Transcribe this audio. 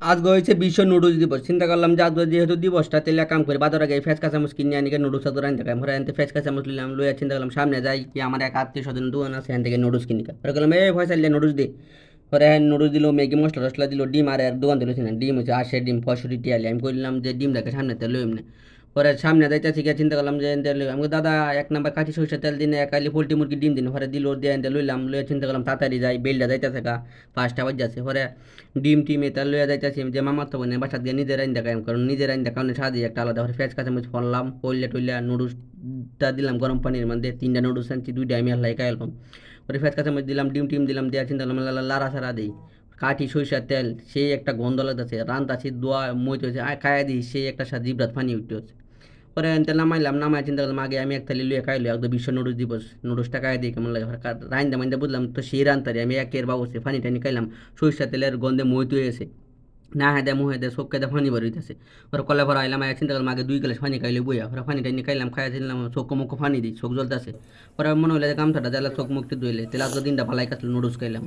আজকে হয়েছে বিশ্ব নুডলস দিবস। চিন্তা করলাম যে আজকে যেহেতু দিবসটা এক কাম করি, বাজারে গিয়ে ফেস মুস কিনে আনি নুডলস সাথে আনতে কাম আমরা আনতে ফেস মুস নিলাম, লইয়া চিন্তা করলাম, সামনে যাই, কি আমার এক আত্মীয় স্বজন দোকান আছে, এখান থেকে নুডলস কিনি। পরে গেলাম এই ভয় চাইলে নুডলস দে। পরে হ্যাঁ নুডলস দিল, ম্যাগি মশলা টসলা দিল, ডিম, আর দোকান দিল না ডিম হচ্ছে আশে ডিম, পঁয়ষট্টি টিয়ালি। আমি করলাম যে ডিমটাকে দেখে সামনে তেল লই এমনি পরে সামনে যাইতেছি গিয়ে চিন্তা করলাম যে তেল আমি দাদা, এক নাম্বার কাঠি সরিষা তেল দিন এক আলি পোলট্রি মুরগি ডিম দিন। পরে দিল, দিয়ে এনতে লইলাম, লইয়া চিন্তা করলাম, তাড়াতাড়ি যাই বেলটা যাইতেছে গা, পাঁচটা বাজ যাচ্ছে পরে ডিম টিম এটা লইয়া যাইতেছি, যে মামার তো বোনের বাসা দিয়ে নিজের আইন দেখাম কারণ নিজের আইন দেখানো সাজি একটা আলাদা পরে ফেস কাছে মুছ ফললাম পইলে টইলে নুডলসটা দিলাম গরম পানির মধ্যে, তিনটা নুডলস আনছি, দুইটা আমি আল্লাহ খাই এলাম পরে ফেস কাছে দিলাম, ডিম টিম দিলাম দেওয়া চিন্তা করলাম লা- লাড়া সারা দিই। কাঠি, সরিষার তেল, সেই একটা গন্ধ লাগতেছে রান্তাছি দোয়া মই হচ্ছে আয়, খাইয়া দিই, সেই একটা সাথে জিব্রাত পানি উঠতে হচ্ছে। পরে এনতে নামাইলাম নামাই চিন্তা করলাম আগে আমি এক থালি লুয়ে খাইলো একদম বিশ্ব নুডলস দিবস নুডলসটা খাই দিয়ে কেমন লাগে রাইন্দা মাইন্দা বুঝলাম তো সেই রান্তারি আমি একের বাবুছে ফানি টানি খাইলাম সরিষার তেলের গন্ধে মইতে হয়েছে না হ্যাঁ দে মুহে দে চোখ কেদে ফানি বের হইতেছে ওরা কলে ভরা আইলাম আয়া চিন্তা করলাম আগে দুই গ্লাস ফানি খাইলে বইয়া ওরা ফানি টানি খাইলাম খাইয়া দিলাম চোখ মুখ ফানি দিই চোখ জ্বলতেছে ওরা মনে হইলে গামছাটা জ্বালা চোখ মুখটি ধুইলে তেলে দিনটা ভালাই কাটলো নুডলস খাইলাম